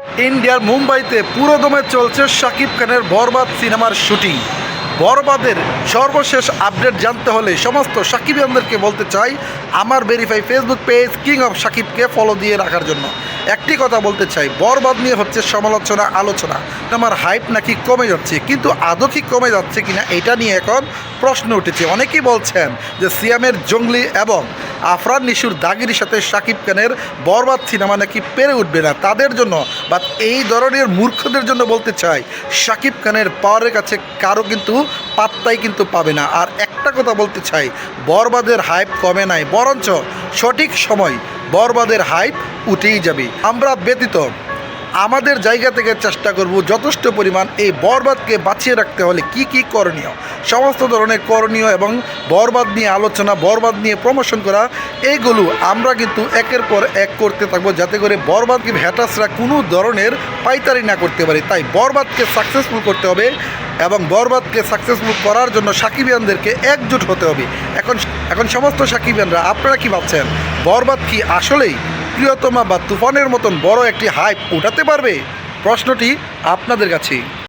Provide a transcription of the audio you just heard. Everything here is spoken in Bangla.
ইন্ডিয়ার মুম্বাইতে পুরোদমে চলছে শাকিব খানের বরবাদ সিনেমার শুটিং। বরবাদের সর্বশেষ আপডেট জানতে হলে সমস্ত সাকিবিয়ানদেরকে বলতে চাই, আমার verify Facebook page king of সাকিবকে ফলো দিয়ে রাখার জন্য। একটি কথা বলতে চাই, বরবাদ নিয়ে হচ্ছে সমালোচনা, আলোচনা। আমার হাইপ নাকি কমে যাচ্ছে, কিন্তু আদৌ কি কমে যাচ্ছে কিনা এটা নিয়ে এখন প্রশ্ন উঠেছে। অনেকেই বলছেন যে সিয়ামের জঙ্গলি এবং আফরান নিশুর দাগির সাথে শাকিব খানের বরবাদ সিনেমা নাকি পেরে উঠবে না তাদের জন্য বা এই ধরনের মূর্খদের জন্য বলতে চাই, শাকিব খানের পাওয়ারের কাছে কারও কিন্তু পাত্তাই কিন্তু পাবে না। আর একটা কথা বলতে চাই, বরবাদের হাইপ কমে নাই, বরঞ্চ সঠিক সময় বরবাদের হাইপ উঠেই যাবে। আমরা ব্যতীত আমাদের জায়গা থেকে চেষ্টা করব যথেষ্ট পরিমাণ এই বরবাদকে বাঁচিয়ে রাখতে হলে কি কি করণীয়? সমস্ত ধরনের করণীয় এবং বরবাদ নিয়ে আলোচনা, বরবাদ নিয়ে প্রমোশন করা এইগুলো আমরা কিন্তু একের পর এক করতে থাকব যাতে করে বরবাদকে ভ্যাটাসরা কোনো ধরনের পাইতারি না করতে পারে। তাই বরবাদকে সাকসেসফুল করতে হবে এবং বরবাদকে সাকসেসফুল করার জন্য সাকিবিয়ানদেরকে একজোট হতে হবে। এখন এখন সমস্ত সাকিবিয়ানরা, আপনারা কি ভাবছেন? বরবাদ কি আসলেই প্রিয়তমা বা তুফানের মতন বড় একটি হাইপ উঠাতে পারবে? প্রশ্নটি আপনাদের কাছেই